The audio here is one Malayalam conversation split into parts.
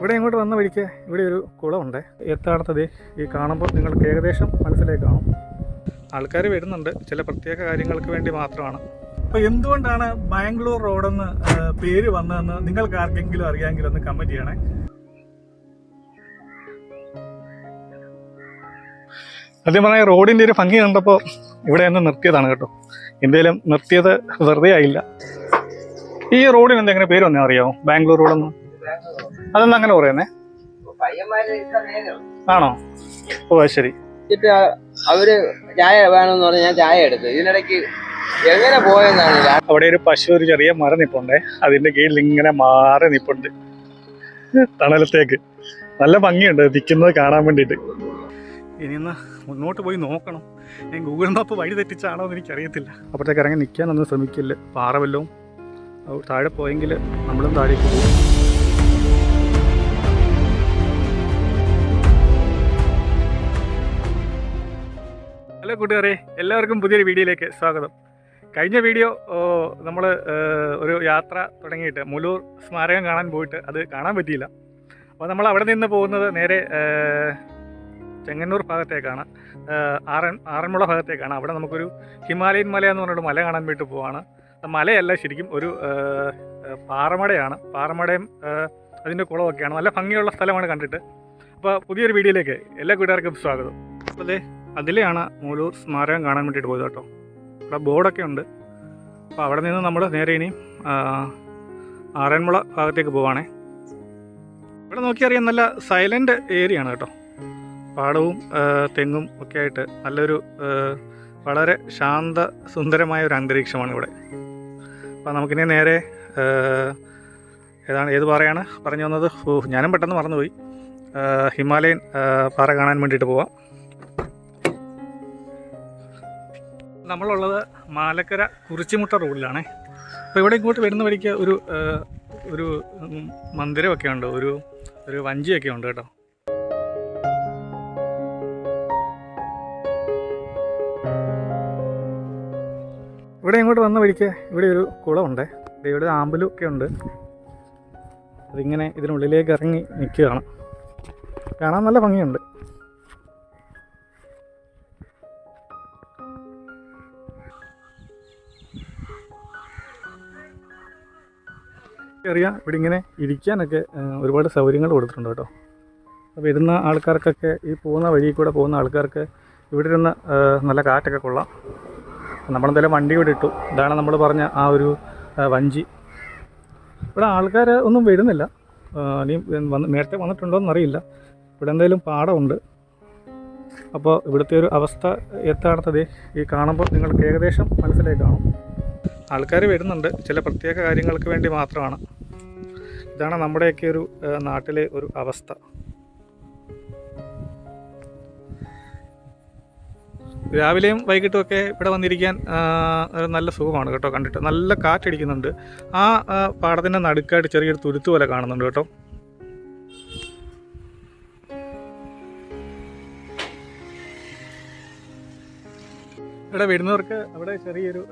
ഇവിടെ ഇങ്ങോട്ട് വന്ന വഴിക്ക് ഇവിടെ ഒരു കുളമുണ്ട്. എത്താണത്തത് ഈ കാണുമ്പോൾ നിങ്ങൾക്ക് ഏകദേശം മനസ്സിലേക്ക് കാണും ആൾക്കാർ വരുന്നുണ്ട്. ചില പ്രത്യേക കാര്യങ്ങൾക്ക് വേണ്ടി മാത്രമാണ്. അപ്പോൾ എന്തുകൊണ്ടാണ് ബാംഗ്ലൂർ റോഡെന്ന് പേര് വന്നതെന്ന് നിങ്ങൾക്ക് ആർക്കെങ്കിലും അറിയാമെങ്കിൽ ഒന്ന് കമന്റ് ചെയ്യണേ. സത്യം പറഞ്ഞാൽ റോഡിന്റെ ഒരു ഭംഗി കണ്ടപ്പോൾ ഇവിടെ നിന്ന് നിർത്തിയതാണ് കേട്ടോ. എന്തേലും നിർത്തിയത് വെറുതെ ആയില്ല. ഈ റോഡിന് എന്തെങ്കിലും പേര് വന്നാൽ അറിയാമോ ബാംഗ്ലൂർ റോഡെന്ന്? അതെന്താ അങ്ങനെ പറയുന്നേ? പയ്യന്മാര് ഇത്ര നേരം ആണോ? ഓ ശരി. എന്നിട്ട് അവർ ചായ വേണമെന്ന് പറഞ്ഞ് ഞാൻ ചായ എടുത്തു. ഇതിനിടയ്ക്ക് എങ്ങനെ പോയെന്നാണ് അവിടെ ഒരു പശു ഒരു ചെറിയ മരം നിപ്പുണ്ടേ. അതിന്റെ കീഴിൽ ഇങ്ങനെ മാറി നിപ്പുണ്ട്. തണലത്തേക്ക്. നല്ല ഭംഗിയുണ്ട്. നിൽക്കുന്നത് കാണാൻ വേണ്ടിട്ട് ഇനി ഒന്ന് മുന്നോട്ട് പോയി നോക്കണം. ഞാൻ ഗൂഗിൾ മാപ്പ് വഴി തെറ്റിച്ചാണോ എന്ന് എനിക്കറിയത്തില്ല. അപ്പോഴത്തേക്ക് ഇറങ്ങി നിൽക്കാനൊന്നും ശ്രമിക്കില്ല. പാറവല്ലോ താഴെ പോയെങ്കിൽ നമ്മളും താഴേക്ക് പോകും. കൂട്ടുകാരെ എല്ലാവർക്കും പുതിയൊരു വീഡിയോയിലേക്ക് സ്വാഗതം. കഴിഞ്ഞ വീഡിയോ നമ്മൾ ഒരു യാത്ര തുടങ്ങിയിട്ട് മുലൂർ സ്മാരകം കാണാൻ പോയിട്ട് അത് കാണാൻ പറ്റിയില്ല. അപ്പോൾ നമ്മൾ അവിടെ നിന്ന് പോകുന്നത് നേരെ ചെങ്ങന്നൂർ ഭാഗത്തേക്കാണ്. ആറൻ ആറന്മുള ഭാഗത്തേക്കാണ്. അവിടെ നമുക്കൊരു ഹിമാലയൻ മല എന്ന് പറഞ്ഞൊരു മല കാണാൻ വേണ്ടി പോവാണ്. മലയല്ല ശരിക്കും ഒരു പാറമടയാണ്. പാറമടയും അതിന്റെ കുളമൊക്കെയാണ് നല്ല ഭംഗിയുള്ള സ്ഥലമാണ് കണ്ടിട്ട്. അപ്പോൾ പുതിയൊരു വീഡിയോയിലേക്ക് എല്ലാ കൂട്ടുകാർക്കും സ്വാഗതം. അപ്പോൾ അതിലെയാണ് മൂലൂർ സ്മാരകം കാണാൻ വേണ്ടിയിട്ട് പോയത് കേട്ടോ. അവിടെ ബോർഡൊക്കെ ഉണ്ട്. അപ്പോൾ അവിടെ നിന്ന് നമ്മൾ നേരെ ഇനി ആറന്മുള ഭാഗത്തേക്ക് പോവാണേ. ഇവിടെ നോക്കിയറിയാം നല്ല സൈലന്റ് ഏരിയ ആണ് കേട്ടോ. പാടവും തെങ്ങും ഒക്കെ ആയിട്ട് നല്ലൊരു വളരെ ശാന്ത സുന്ദരമായ ഒരു അന്തരീക്ഷമാണ് ഇവിടെ. അപ്പോൾ നമുക്കിനി നേരെ ഏതാണ് ഏത് പാറയാണ്? പറഞ്ഞു വന്നത്? ഓ ഞാനും പെട്ടെന്ന് മറന്നുപോയി. ഹിമാലയൻ പാറ കാണാൻ വേണ്ടിയിട്ട് പോവാം. നമ്മളുള്ളത് മാലക്കര കുറിച്ചിമുട്ട റോഡിലാണേ. അപ്പോൾ ഇവിടെ ഇങ്ങോട്ട് വരുന്ന വഴിക്ക് ഒരു ഒരു മന്ദിരമൊക്കെ ഉണ്ട്. ഒരു ഒരു വഞ്ചിയൊക്കെ ഉണ്ട് കേട്ടോ. ഇവിടെ ഇങ്ങോട്ട് വന്ന വഴിക്ക് ഇവിടെ ഒരു കുളമുണ്ട്. ഇവിടെ ആമ്പലും ഒക്കെ ഉണ്ട്. അതിങ്ങനെ ഇതിനുള്ളിലേക്ക് ഇറങ്ങി നിൽക്കുകയാണ്. കാണാൻ നല്ല ഭംഗിയുണ്ട്. അറിയാം. ഇവിടെ ഇങ്ങനെ ഇരിക്കാനൊക്കെ ഒരുപാട് സൗകര്യങ്ങൾ കൊടുത്തിട്ടുണ്ട് കേട്ടോ. അപ്പോൾ വരുന്ന ആൾക്കാർക്കൊക്കെ ഈ പോകുന്ന വഴി കൂടെ പോകുന്ന ആൾക്കാർക്ക് ഇവിടെ ഇരുന്ന് നല്ല കാറ്റൊക്കെ കൊള്ളാം. നമ്മളെന്തായാലും വണ്ടി ഇവിടെ ഇട്ടു. ഇതാണ് നമ്മൾ പറഞ്ഞ ആ ഒരു വഞ്ചി. ഇവിടെ ആൾക്കാർ ഒന്നും വരുന്നില്ല. ഇനി വന്ന് നേരത്തെ വന്നിട്ടുണ്ടോ എന്നറിയില്ല. ഇവിടെ എന്തായാലും പാടമുണ്ട്. അപ്പോൾ ഇവിടുത്തെ ഒരു അവസ്ഥ എത്താണത്തത് ഈ കാണുമ്പോൾ നിങ്ങൾക്ക് ഏകദേശം മനസ്സിലായി കാണും. ആൾക്കാർ വരുന്നുണ്ട്. ചില പ്രത്യേക കാര്യങ്ങൾക്ക് വേണ്ടി മാത്രമാണ്. ഇതാണ് നമ്മുടെയൊക്കെ ഒരു നാട്ടിലെ ഒരു അവസ്ഥ. രാവിലെയും വൈകിട്ടും ഒക്കെ ഇവിടെ വന്നിരിക്കാൻ നല്ല സുഖമാണ് കേട്ടോ കണ്ടിട്ട്. നല്ല കാറ്റടിക്കുന്നുണ്ട്. ആ പാടത്തിന്റെ നടുക്കായിട്ട് ചെറിയൊരു തുരുത്ത് പോലെ കാണുന്നുണ്ട് കേട്ടോ. ഇവിടെ വരുന്നവർക്ക് അവിടെ ചെറിയൊരു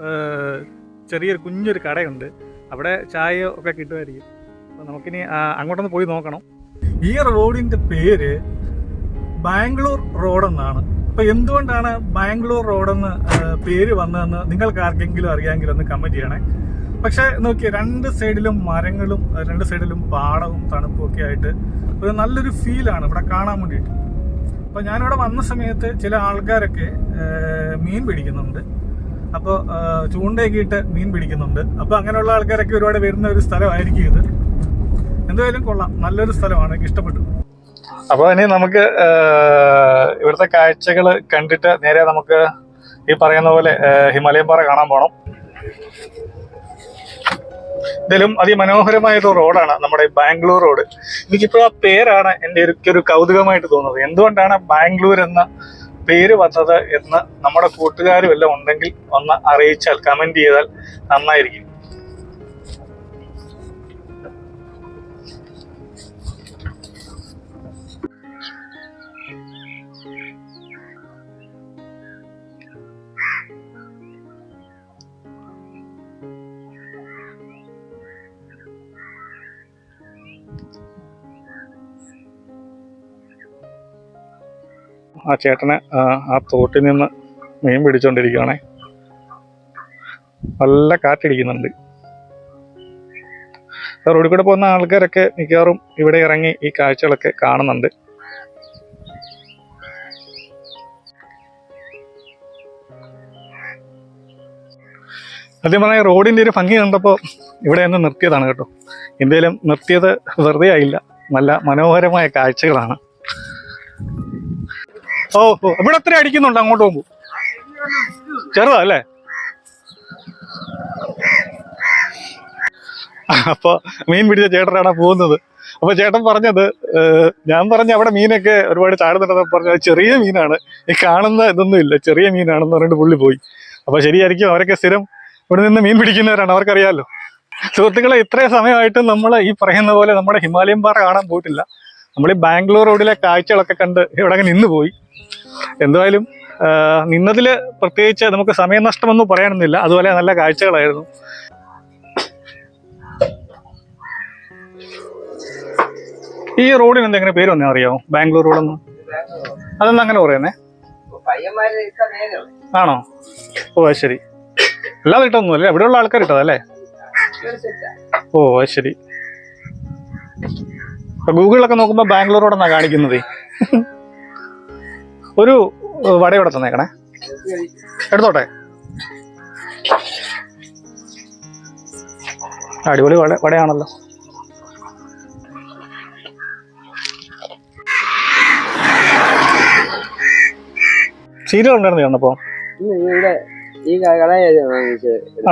ചെറിയൊരു കുഞ്ഞൊരു കടയുണ്ട്. അവിടെ ചായ ഒക്കെ കിട്ടുമായിരിക്കും. അപ്പോൾ നമുക്കിനി അങ്ങോട്ടൊന്ന് പോയി നോക്കണം. ഈ റോഡിന്റെ പേര് ബാംഗ്ലൂർ റോഡെന്നാണ്. അപ്പോൾ എന്തുകൊണ്ടാണ് ബാംഗ്ലൂർ റോഡെന്ന് പേര് വന്നതെന്ന് നിങ്ങൾക്ക് ആർക്കെങ്കിലും അറിയാമെങ്കിൽ ഒന്ന് കമന്റ് ചെയ്യണേ. പക്ഷേ നോക്കിയേ രണ്ട് സൈഡിലും മരങ്ങളും രണ്ട് സൈഡിലും പാടവും തണുപ്പും ഒക്കെ ആയിട്ട് ഒരു നല്ലൊരു ഫീലാണ് ഇവിടെ കാണാൻ വേണ്ടിയിട്ട്. അപ്പോൾ ഞാനിവിടെ വന്ന സമയത്ത് ചില ആൾക്കാരൊക്കെ മീൻ പിടിക്കുന്നുണ്ട്. അപ്പോൾ ചൂണ്ടയൊക്കെ ഇട്ട് മീൻ പിടിക്കുന്നുണ്ട്. അപ്പോൾ അങ്ങനെയുള്ള ആൾക്കാരൊക്കെ ഒരുപാട് വരുന്ന ഒരു സ്ഥലമായിരിക്കും ഇത്. എന്തായാലും കൊള്ളാം. നല്ലൊരു സ്ഥലമാണ്. എനിക്ക് ഇഷ്ടപ്പെട്ടു. അപ്പോൾ ഇനി നമുക്ക് ഇവിടുത്തെ കാഴ്ചകൾ കണ്ടിട്ട് നേരെ നമുക്ക് ഈ പറയുന്ന പോലെ ഹിമാലയൻ പാറ കാണാൻ പോകണം ഇതിലും അതിമനോഹരമായ ഒരു റോഡാണ് നമ്മുടെ ബാംഗ്ലൂർ റോഡ്. എനിക്കിപ്പോൾ ആ പേരാണ് എന്റെ ഒരു കൗതുകമായിട്ട് തോന്നുന്നത്. എന്തുകൊണ്ടാണ് ബാംഗ്ലൂർ എന്ന പേര് വന്നത് എന്ന് നമ്മുടെ കൂട്ടുകാരും എല്ലാം ഉണ്ടെങ്കിൽ ഒന്ന് അറിയിച്ചാൽ കമന്റ് ചെയ്താൽ നന്നായിരിക്കും. ആ ചേട്ടനെ ആ, തോട്ടിൽ നിന്ന് മീൻ പിടിച്ചോണ്ടിരിക്കുകയാണേ നല്ല കാറ്റടിക്കുന്നുണ്ട്. റോഡിൽ കൂടെ പോകുന്ന ആൾക്കാരൊക്കെ മിക്കവാറും ഇവിടെ ഇറങ്ങി ഈ കാഴ്ചകളൊക്കെ കാണുന്നുണ്ട്. സത്യം പറഞ്ഞാൽ റോഡിന്റെ ഒരു ഭംഗി കണ്ടപ്പോൾ ഇവിടെ ഒന്ന് നിർത്തിയതാണ് കേട്ടോ. എന്തായാലും നിർത്തിയത് വെറുതെ ആയില്ല. നല്ല മനോഹരമായ കാഴ്ചകളാണ്. ഓ ഓ ഇവിടെ എത്ര അടിക്കുന്നുണ്ട്? അങ്ങോട്ട് പോകുമ്പോൾ ചെറുതാ അല്ലേ? അപ്പൊ മീൻ പിടിച്ച ചേട്ടനാണ് പോകുന്നത്. അപ്പൊ ചേട്ടൻ പറഞ്ഞത് ഞാൻ പറഞ്ഞ അവിടെ മീനൊക്കെ ഒരുപാട് ചാടുന്നുണ്ടെന്ന് പറഞ്ഞു ചെറിയ മീനാണ്. ഈ കാണുന്ന ഇതൊന്നും ഇല്ല ചെറിയ മീനാണെന്ന് പറഞ്ഞിട്ട് പുള്ളി പോയി. അപ്പൊ ശരിയായിരിക്കും അവരൊക്കെ സ്ഥിരം ഇവിടെ നിന്ന് മീൻ പിടിക്കുന്നവരാണ് അവർക്കറിയാലോ. സുഹൃത്തുക്കളെ ഇത്രയും സമയമായിട്ട് നമ്മൾ ഈ പറയുന്ന പോലെ നമ്മുടെ ഹിമാലയൻ പാറ കാണാൻ പോയിട്ടില്ല. നമ്മൾ ഈ ബാംഗ്ലൂർ റോഡിലെ കാഴ്ചകളൊക്കെ കണ്ട് ഇവിടെ നിന്ന് പോയി. എന്തായാലും നിന്നതിൽ പ്രത്യേകിച്ച് നമുക്ക് സമയം സമയനഷ്ടമൊന്നും പറയാനൊന്നുമില്ല. അതുപോലെ നല്ല കാഴ്ചകളായിരുന്നു. ഈ റോഡിന് എന്തെങ്കിലും പേര് വന്നാൽ അറിയാമോ ബാംഗ്ലൂർ റോഡെന്ന്? അതെന്താ അങ്ങനെ പറയുന്നേ? ആണോ? ഓ ശരി. എല്ലാം ഇട്ടൊന്നും അല്ലേ ഉള്ള ആൾക്കാർ ഇട്ടതല്ലേ ഓ ശരി. ഗൂഗിളിലൊക്കെ നോക്കുമ്പോൾ ബാംഗ്ലൂർ റോഡെന്നാ കാണിക്കുന്നത്. ഒരു വട ഇവിടെ തന്നേക്കണേ. എടുത്തോട്ടെ? അടിപൊളി വട വടയാണല്ലോ. സീരിയൽ ഉണ്ടായിരുന്നു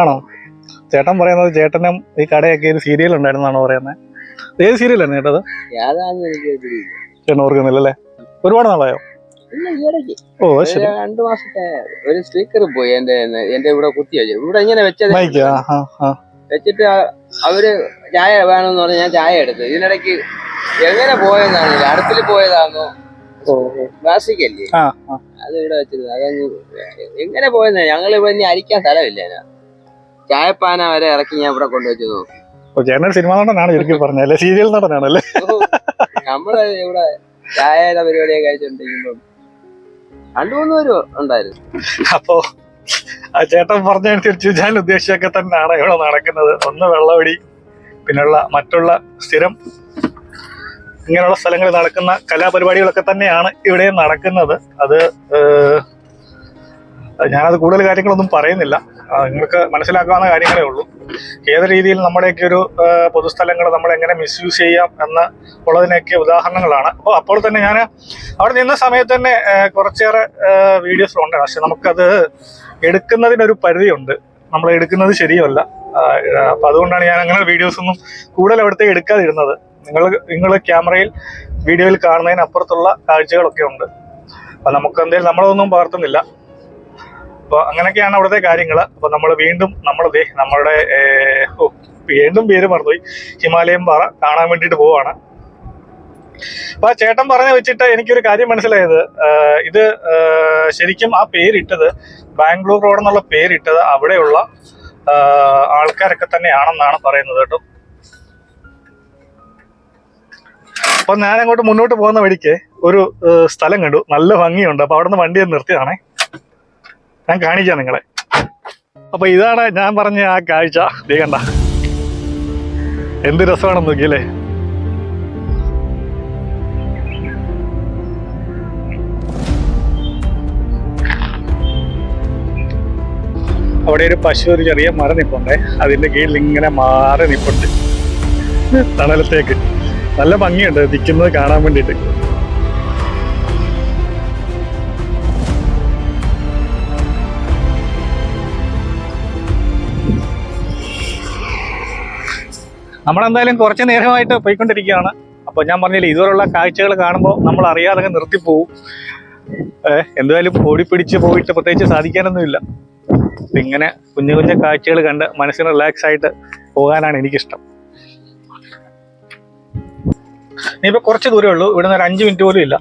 ആണോ? ചേട്ടൻ പറയുന്നത് ചേട്ടനും ഈ കടയൊക്കെ ഒരു സീരിയൽ ഉണ്ടായിരുന്നാണോ പറയുന്നത് ഏത് സീരിയലായിരുന്നു ചേട്ടത്. ചേട്ടൻ ഓർക്കുന്നില്ലല്ലേ? ഒരുപാട് നാളായോ? ഓ ശരി. രണ്ടു മാസത്തെ ഒരു സ്പീക്കർ പോയി എന്റെ എന്റെ ഇവിടെ കുത്തി വെച്ചു ഇവിടെ ഇങ്ങനെ വെച്ചത് വെച്ചിട്ട് അവർ ചായ വേണമെന്ന് പറഞ്ഞ് ഞാൻ ചായ എടുത്തു. ഇതിനിടയ്ക്ക് എങ്ങനെ പോയതാണ് അടുത്തിൽ പോയതാണോ? ഓ പ്ലാസ്റ്റിക് ആ ആ. അത് ഇവിടെ വെച്ചിരുന്നു. അതങ്ങ് എങ്ങനെ പോയെന്നാ ഞങ്ങൾ ഇവിടെ ഇനി അരിക്കാൻ സ്ഥലമില്ല. ചായപ്പാന വരെ ഇറക്കി ഞാൻ ഇവിടെ കൊണ്ടുവച്ചു നോക്കി. ഓ ചേട്ടൻ സിനിമ നടനാണ് ശരിക്കും പറഞ്ഞല്ലേ സീരിയൽ നടനാണല്ലേ നമ്മൾ ഇവിടെ ചായയുടെ പരിപാടിയൊക്കെ കഴിച്ചോണ്ടിരിക്കുമ്പോ രണ്ടു ഉണ്ടായിരുന്നു. അപ്പോ ആ ചേട്ടൻ പറഞ്ഞനുസരിച്ച് ഞാൻ ഉദ്ദേശിച്ചൊക്കെ തന്നെയാണ് ഇവിടെ നടക്കുന്നത്. ഒന്ന് വെള്ളവടി പിന്നുള്ള മറ്റുള്ള സ്ഥിരം ഇങ്ങനെയുള്ള സ്ഥലങ്ങളിൽ നടക്കുന്ന കലാപരിപാടികളൊക്കെ തന്നെയാണ് ഇവിടെ നടക്കുന്നത്. അത് ഞാനത് കൂടുതൽ കാര്യങ്ങളൊന്നും പറയുന്നില്ല. നിങ്ങൾക്ക് മനസ്സിലാക്കാവുന്ന കാര്യങ്ങളേ ഉള്ളൂ. ഏത് രീതിയിൽ നമ്മുടെയൊക്കെ ഒരു പൊതുസ്ഥലങ്ങൾ നമ്മൾ എങ്ങനെ മിസ്യൂസ് ചെയ്യാം എന്ന് ഉള്ളതിനൊക്കെ ഉദാഹരണങ്ങളാണ്. അപ്പോൾ അപ്പോൾ തന്നെ ഞാൻ അവിടെ നിന്ന സമയത്ത് തന്നെ കുറച്ചേറെ വീഡിയോസ് ഉണ്ട്. പക്ഷെ നമുക്കത് എടുക്കുന്നതിനൊരു പരിധിയുണ്ട്. നമ്മൾ എടുക്കുന്നത് ശരിയല്ല. അപ്പം അതുകൊണ്ടാണ് ഞാൻ അങ്ങനെ വീഡിയോസ് ഒന്നും കൂടുതൽ അവിടുത്തെ എടുക്കാതിരുന്നത്. നിങ്ങൾ നിങ്ങൾ ക്യാമറയിൽ വീഡിയോയിൽ കാണുന്നതിനപ്പുറത്തുള്ള കാഴ്ചകളൊക്കെ ഉണ്ട്. അപ്പം നമുക്ക് എന്തെങ്കിലും നമ്മളതൊന്നും പകർത്തുന്നില്ല. അപ്പോൾ അങ്ങനെയൊക്കെയാണ് അവിടുത്തെ കാര്യങ്ങൾ അപ്പോൾ നമ്മൾ വീണ്ടും നമ്മൾ ദേ നമ്മളുടെ വീണ്ടും പേര് മറന്നുപോയി. ഹിമാലയം പാറ കാണാൻ വേണ്ടിയിട്ട് പോവാണ്. അപ്പൊ ചേട്ടൻ പറഞ്ഞ വെച്ചിട്ട് എനിക്കൊരു കാര്യം മനസ്സിലായത്. ഇത് ശരിക്കും ആ പേരിട്ടത് ബാംഗ്ലൂർ റോഡ് എന്നുള്ള പേരിട്ടത് അവിടെയുള്ള ആൾക്കാരൊക്കെ തന്നെയാണെന്നാണ് പറയുന്നത് കേട്ടോ. അപ്പൊ ഞാൻ അങ്ങോട്ട് മുന്നോട്ട് പോകുന്ന വഴിക്ക് ഒരു സ്ഥലം കണ്ടു. നല്ല ഭംഗിയുണ്ട്. അപ്പൊ അവിടെ നിന്ന് വണ്ടി ഒന്ന് നിർത്തിയതാണേ. ഞാൻ കാണിക്കാം നിങ്ങളെ. അപ്പൊ ഇതാണ് ഞാൻ പറഞ്ഞ ആ കാഴ്ച. കണ്ട. എന്ത് രസമാണെന്ന് നോക്കിയല്ലേ അവിടെ ഒരു പശു ഒരു ചെറിയ മരം നിപ്പുണ്ട്. അതിന്റെ കീഴിൽ ഇങ്ങനെ മാറി നിപ്പുണ്ട്. തണലത്തേക്ക്. നല്ല ഭംഗിയുണ്ട്. നിൽക്കുന്നത് കാണാൻ വേണ്ടിയിട്ട്. നമ്മളെന്തായാലും കുറച്ച് നേരമായിട്ട് പോയിക്കൊണ്ടിരിക്കുകയാണ്. അപ്പോൾ ഞാൻ പറഞ്ഞില്ലേ ഇതുപോലുള്ള കാഴ്ചകൾ കാണുമ്പോൾ നമ്മൾ അറിയാതെ നിർത്തിപ്പോവും. എന്തായാലും ഓടിപ്പിടിച്ച് പോയിട്ട് പ്രത്യേകിച്ച് സാധിക്കാനൊന്നുമില്ല. ഇങ്ങനെ കുഞ്ഞു കുഞ്ഞു കാഴ്ചകൾ കണ്ട് മനസ്സിന് റിലാക്സ് ആയിട്ട് പോകാനാണ് എനിക്കിഷ്ടം. ഇനിയിപ്പോൾ കുറച്ച് ദൂരമേ ഉള്ളൂ. ഇവിടുന്ന് ഒരു അഞ്ച് മിനിറ്റ് പോലും ഇല്ല.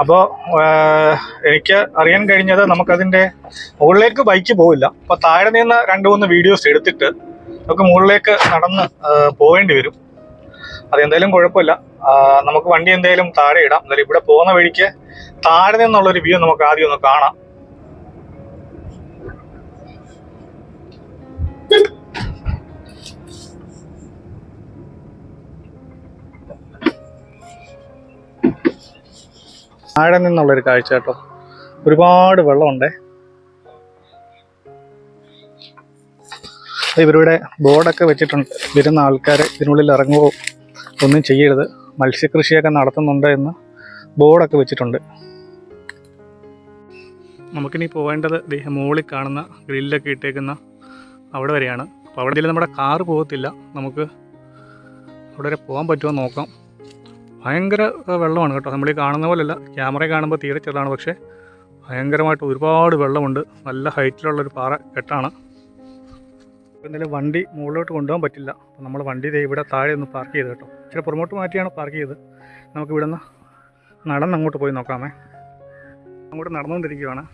അപ്പോൾ എനിക്ക് അറിയാൻ കഴിഞ്ഞത് നമുക്കതിന്റെ മുകളിലേക്ക് ബൈക്ക് പോവില്ല. അപ്പോൾ താഴെ നിന്ന് രണ്ട് മൂന്ന് വീഡിയോസ് എടുത്തിട്ട് നമുക്ക് മുകളിലേക്ക് നടന്ന് പോകേണ്ടി വരും. അതെന്തായാലും കുഴപ്പമില്ല. നമുക്ക് വണ്ടി എന്തായാലും താഴെ ഇടാം. എന്നാലും ഇവിടെ പോകുന്ന വഴിക്ക് താഴെ നിന്നുള്ളൊരു വ്യൂ നമുക്ക് ആദ്യം ഒന്ന് കാണാം. താഴെ നിന്നുള്ളൊരു കാഴ്ച കേട്ടോ. ഒരുപാട് വെള്ളമുണ്ടേ. ഇവരുടെ ബോർഡൊക്കെ വെച്ചിട്ടുണ്ട്. വരുന്ന ആൾക്കാർ ഇതിനുള്ളിൽ ഇറങ്ങുകയോ ഒന്നും ചെയ്യരുത്. മത്സ്യകൃഷിയൊക്കെ നടത്തുന്നുണ്ട് എന്ന് ബോർഡൊക്കെ വെച്ചിട്ടുണ്ട്. നമുക്കിനി പോകേണ്ടത് മുകളിൽ കാണുന്ന ഗ്രില്ലൊക്കെ ഇട്ടേക്കുന്ന അവിടെ വരെയാണ്. അപ്പോൾ അവിടെ നമ്മുടെ കാറ് പോകത്തില്ല. നമുക്ക് അവിടെ വരെ പോകാൻ പറ്റുമോ നോക്കാം. ഭയങ്കര വെള്ളമാണ് കേട്ടോ. നമ്മൾ ഈ കാണുന്ന പോലെയല്ല. ക്യാമറ കാണുമ്പോൾ തീരെ ചെറുതാണ്. പക്ഷേ ഭയങ്കരമായിട്ട് ഒരുപാട് വെള്ളമുണ്ട്. നല്ല ഹൈറ്റിലുള്ളൊരു പാറ കെട്ടാണ്. എന്തായാലും വണ്ടി മുകളിലോട്ട് കൊണ്ടുപോകാൻ പറ്റില്ല. അപ്പോൾ നമ്മൾ വണ്ടി ഇവിടെ താഴെ ഒന്ന് പാർക്ക് ചെയ്ത് കേട്ടോ. ഇച്ചിരി പുറമോട്ട് മാറ്റിയാണ് പാർക്ക് ചെയ്ത്. നമുക്ക് ഇവിടെ നിന്ന് നടന്ന് അങ്ങോട്ട് പോയി നോക്കാമേ. അങ്ങോട്ട് നടന്നുകൊണ്ടിരിക്കുകയാണ്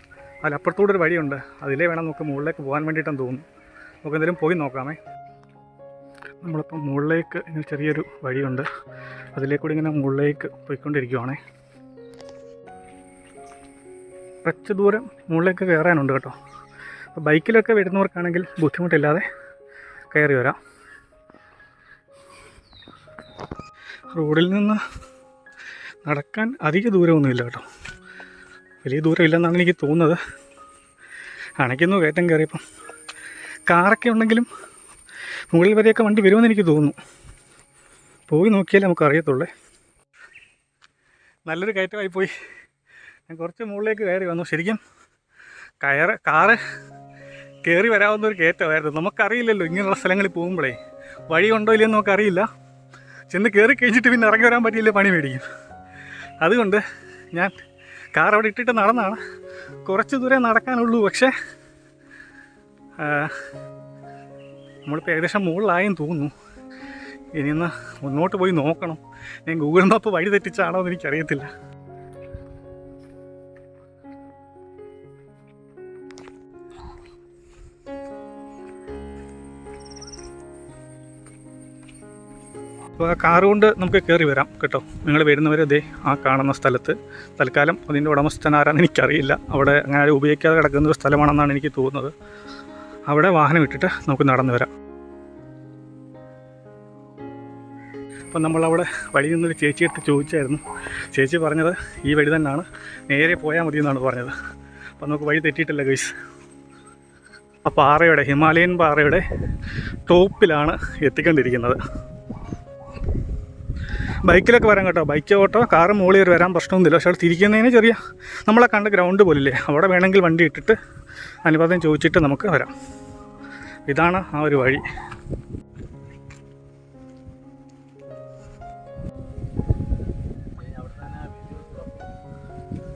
അതിലപ്പുറത്തൂടെ ഒരു വഴിയുണ്ട്. അതിലേ വേണം നമുക്ക് മുകളിലേക്ക് പോകാൻ വേണ്ടിയിട്ടെന്ന് തോന്നുന്നു. നമുക്ക് എന്തായാലും പോയി നോക്കാമേ. നമ്മളിപ്പം മുകളിലേക്ക് ഇങ്ങനെ ചെറിയൊരു വഴിയുണ്ട്. അതിലേക്കൂടി ഇങ്ങനെ മുകളിലേക്ക് പോയിക്കൊണ്ടിരിക്കുവാണേ. കുറച്ച് ദൂരം മുകളിലേക്ക് കയറാനുണ്ട് കേട്ടോ. അപ്പോൾ ബൈക്കിലൊക്കെ വരുന്നവർക്കാണെങ്കിൽ ബുദ്ധിമുട്ടില്ലാതെ കയറി വരാം. റോഡിൽ നിന്ന് നടക്കാൻ അധിക ദൂരമൊന്നുമില്ല കേട്ടോ. വലിയ ദൂരമില്ലെന്നാണ് എനിക്ക് തോന്നുന്നത്. അണയ്ക്കുന്നു കയറ്റം കയറിയപ്പം. കാറൊക്കെ ഉണ്ടെങ്കിലും മുകളിൽ വരെയൊക്കെ വണ്ടി വരുമെന്ന് എനിക്ക് തോന്നുന്നു. പോയി നോക്കിയാലേ നമുക്ക് അറിയത്തുള്ളേ. നല്ലൊരു കയറ്റമായി പോയി. ഞാൻ കുറച്ച് മുകളിലേക്ക് കയറി വന്നു. ശരിക്കും കയറ് കാറ് കയറി വരാവുന്ന ഒരു കയറ്റമായിരുന്നു. നമുക്കറിയില്ലല്ലോ ഇങ്ങനെയുള്ള സ്ഥലങ്ങളിൽ പോകുമ്പോഴേ. വഴി ഉണ്ടോ ഇല്ലയോ എന്ന് നമുക്കറിയില്ല. ചെന്ന് കയറി കഴിഞ്ഞിട്ട് പിന്നെ ഇറങ്ങി വരാൻ പറ്റിയില്ല പണി മേടിക്കും അതുകൊണ്ട് ഞാൻ കാർ അവിടെ ഇട്ടിട്ട് നടന്നാണ്. കുറച്ച് ദൂരം നടക്കാനുള്ളൂ പക്ഷേ നമ്മളിപ്പോൾ ഏകദേശം മുകളിലായെന്ന് തോന്നുന്നു. ഇനി ഒന്ന് മുന്നോട്ട് പോയി നോക്കണം. ഞാൻ ഗൂഗിൾ മാപ്പ് വഴി തെറ്റിച്ചാണോ എന്ന് എനിക്കറിയത്തില്ല. അപ്പോൾ ആ കാറ് കൊണ്ട് നമുക്ക് കയറി വരാം കേട്ടോ. നിങ്ങൾ വരുന്നവർ ദേ ആ കാണുന്ന സ്ഥലത്ത്. തൽക്കാലം അതിന്റെ ഉടമസ്ഥൻ എനിക്കറിയില്ല. അവിടെ അങ്ങനെ ഉപയോഗിക്കാതെ കിടക്കുന്ന ഒരു സ്ഥലമാണെന്നാണ് എനിക്ക് തോന്നുന്നത്. അവിടെ വാഹനം ഇട്ടിട്ട് നമുക്ക് നടന്നു വരാം. അപ്പം നമ്മളവിടെ വഴി നിന്നൊരു ചേച്ചിയിട്ട് ചോദിച്ചായിരുന്നു. ചേച്ചി പറഞ്ഞത് ഈ വഴി തന്നെയാണ് നേരെ പോയാൽ മതി എന്നാണ് പറഞ്ഞത്. അപ്പം നമുക്ക് വഴി തെറ്റിയിട്ടില്ല ഗൈസ്. ആ പാറയുടെ ഹിമാലയൻ പാറയുടെ ടോപ്പിലാണ് എത്തിക്കൊണ്ടിരിക്കുന്നത്. ബൈക്കിലൊക്കെ വരാം കേട്ടോ. ബൈക്ക് ഓട്ടോ കാറ് മുകളിൽ ഒരു വരാൻ പ്രശ്നമൊന്നുമില്ല. പക്ഷേ അവിടെ തിരിക്കുന്നതിന് ചെറിയ നമ്മളെ കണ്ട ഗ്രൗണ്ട് പോലില്ലേ? അവിടെ വേണമെങ്കിൽ വണ്ടി ഇട്ടിട്ട് അനുവാദം ചോദിച്ചിട്ട് നമുക്ക് വരാം. ഇതാണ് ആ ഒരു വഴി.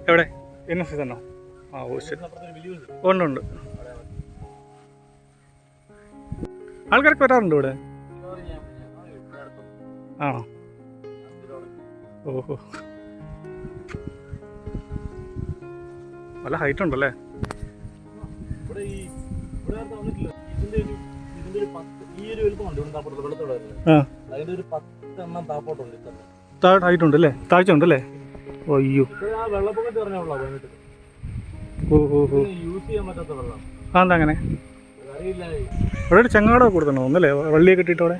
എവിടെ? എൻ എസ് എസ് എന്നോ ആ ഓ ശരി. ഉണ്ട് ഉണ്ട്. ആൾക്കാരൊക്കെ വരാറുണ്ട് ഇവിടെ? ആണോ? ഓഹോ. നല്ല ഹൈറ്റ് ഉണ്ടല്ലേ? ഹൈറ്റ് ഉണ്ട് അല്ലേ താഴ്ച ഉണ്ട് അല്ലേ അയ്യോ. ഓ ഓ അങ്ങനെ? അവിടെ ഒരു ചെങ്ങാടൊക്കെ ഒന്നല്ലേ? വള്ളിയൊക്കെ ഇട്ടിട്ട് അവിടെ?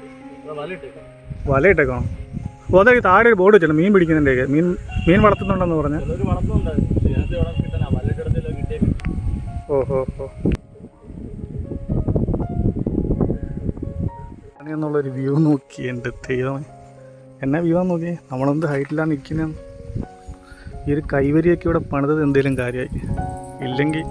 വലയിട്ടേക്കാം വലയിട്ടേക്കണോ ഓ അതെ താഴെ ഒരു ബോർഡ് വെച്ചിട്ടുണ്ട്. മീൻ പിടിക്കുന്നുണ്ട് മീൻ മീൻ വളർത്തുന്നുണ്ടെന്ന് പറഞ്ഞ്. ചിലര് വളർത്തുന്നുണ്ട് ഇതിനകത്ത് വെള്ളം കിട്ടാൻ വലയിട്ടിടത്തിലോ കിട്ടിയേക്കും ഓ ഓ ഓ എന്നുള്ളൊരു വ്യൂ നോക്കി. എന്റെ ദൈവമേ. എന്നെ വ്യൂ ആണെന്ന് നോക്കി നമ്മളെന്ത് ഹൈറ്റിലാണ് നിൽക്കുന്നത് ഈ ഒരു കൈവരിയൊക്കെ ഇവിടെ പണിതത് എന്തെങ്കിലും കാര്യമായി. ഇല്ലെങ്കിൽ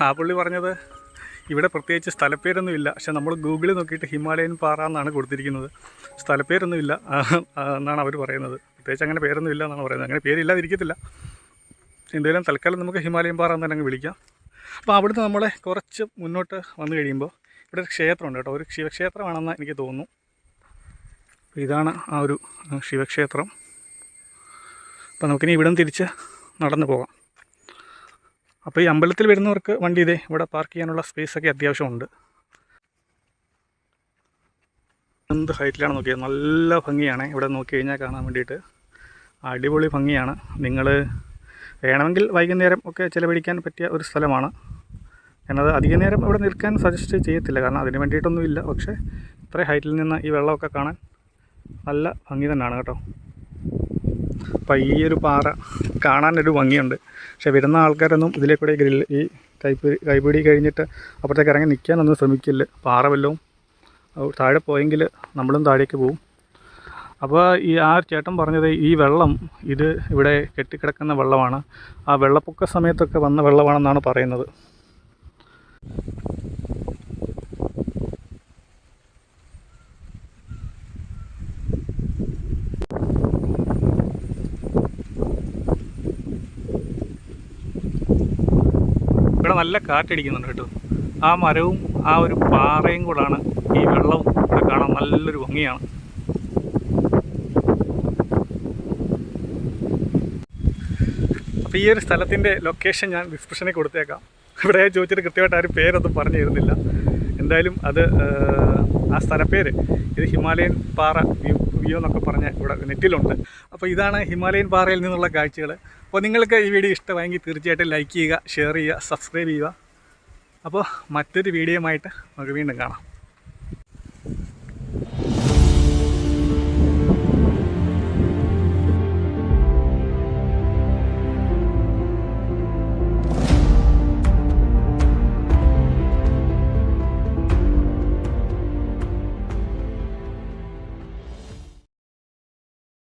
ആ പുള്ളി പറഞ്ഞത് ഇവിടെ പ്രത്യേകിച്ച് സ്ഥലപ്പേരൊന്നും ഇല്ല. പക്ഷെ നമ്മൾ ഗൂഗിളിൽ നോക്കിയിട്ട് ഹിമാലയൻ പാറ എന്നാണ് കൊടുത്തിരിക്കുന്നത്. സ്ഥലപ്പേരൊന്നും ഇല്ല ആ, ആ, എന്നാണ് അവർ പറയുന്നത്. പ്രത്യേകിച്ച് അങ്ങനെ പേരൊന്നും ഇല്ല എന്നാണ് പറയുന്നത്. അങ്ങനെ പേരില്ലാതിരിക്കത്തില്ല. എന്തായാലും തൽക്കാലം നമുക്ക് ഹിമാലയൻ പാറ എന്ന് തന്നെ അങ്ങ് വിളിക്കാം. അപ്പോൾ അവിടുന്ന് നമ്മളെ കുറച്ച് മുന്നോട്ട് വന്നു കഴിയുമ്പോൾ ഇവിടെ ഒരു ക്ഷേത്രമുണ്ട് കേട്ടോ. ഒരു ശിവക്ഷേത്രമാണെന്ന് എനിക്ക് തോന്നുന്നു. ഇതാണ് ആ ഒരു ശിവക്ഷേത്രം. അപ്പോൾ നമുക്കിനി ഇവിടെ നിന്ന് തിരിച്ച് നടന്നു പോകാം. അപ്പോൾ ഈ അമ്പലത്തിൽ വരുന്നവർക്ക് വണ്ടി ഇതേ ഇവിടെ പാർക്ക് ചെയ്യാനുള്ള സ്പേസൊക്കെ അത്യാവശ്യമുണ്ട്. എന്ത് ഹൈറ്റിലാണ് നോക്കിയത്? നല്ല ഭംഗിയാണ്. ഇവിടെ നോക്കി കഴിഞ്ഞാൽ കാണാൻ വേണ്ടിയിട്ട്. അടിപൊളി ഭംഗിയാണ്. നിങ്ങൾ വേണമെങ്കിൽ വൈകുന്നേരം ഒക്കെ ചിലവഴിക്കാൻ പറ്റിയ ഒരു സ്ഥലമാണ്. ഞാനത് അധിക നേരം ഇവിടെ നിൽക്കാൻ സജസ്റ്റ് ചെയ്യത്തില്ല. കാരണം അതിന് വേണ്ടിയിട്ടൊന്നുമില്ല. പക്ഷേ ഇത്ര ഹൈറ്റിൽ നിന്ന് ഈ വെള്ളമൊക്കെ കാണാൻ നല്ല ഭംഗി തന്നെയാണ് കേട്ടോ. അപ്പം ഈ ഒരു പാറ കാണാനൊരു ഭംഗിയുണ്ട്. പക്ഷേ വരുന്ന ആൾക്കാരൊന്നും ഇതിലെ കൂടെ ഗ്രില്ല് ഈ കൈപ്പിടി കൈപിടി കഴിഞ്ഞിട്ട് അപ്പുറത്തേക്ക് ഇറങ്ങി നിൽക്കാനൊന്നും ശ്രമിക്കില്ല. പാറ വല്ലതും താഴെ പോയെങ്കിൽ നമ്മളും താഴേക്ക് പോവും. അപ്പോൾ ഈ ആ ചേട്ടൻ പറഞ്ഞത് ഈ വെള്ളം ഇത് ഇവിടെ കെട്ടിക്കിടക്കുന്ന വെള്ളമാണ്. ആ വെള്ളപ്പൊക്ക സമയത്തൊക്കെ വന്ന വെള്ളമാണെന്നാണ് പറയുന്നത്. ഇവിടെ നല്ല കാറ്റടിക്കുന്നുണ്ട് കേട്ടോ. ആ മരവും ആ ഒരു പാറയും കൂടാണ് ഈ വെള്ളവും ഇവിടെ കാണാൻ നല്ലൊരു ഭംഗിയാണ്. അപ്പോൾ ഈ ഒരു സ്ഥലത്തിന്റെ ലൊക്കേഷൻ ഞാൻ ഡിസ്ക്രിപ്ഷനിൽ കൊടുത്തേക്കാം. ഇവിടെ ചോദിച്ചിട്ട് കൃത്യമായിട്ട് ആരും പേരൊന്നും പറഞ്ഞു തരുന്നില്ല എന്തായാലും അത് ആ സ്ഥലപ്പേര് ഇത് ഹിമാലയൻ പാറ വ്യൂ വ്യൂ എന്നൊക്കെ പറഞ്ഞ് ഇവിടെ നെറ്റിലുണ്ട്. അപ്പോൾ ഇതാണ് ഹിമാലയൻ പാറയിൽ നിന്നുള്ള കാഴ്ചകൾ. അപ്പോൾ നിങ്ങൾക്ക് ഈ വീഡിയോ ഇഷ്ടമായെങ്കിൽ തീർച്ചയായിട്ടും ലൈക്ക് ചെയ്യുക ഷെയർ ചെയ്യുക സബ്സ്ക്രൈബ് ചെയ്യുക. അപ്പോൾ മറ്റൊരു വീഡിയോയുമായിട്ട് നമുക്ക് വീണ്ടും കാണാം.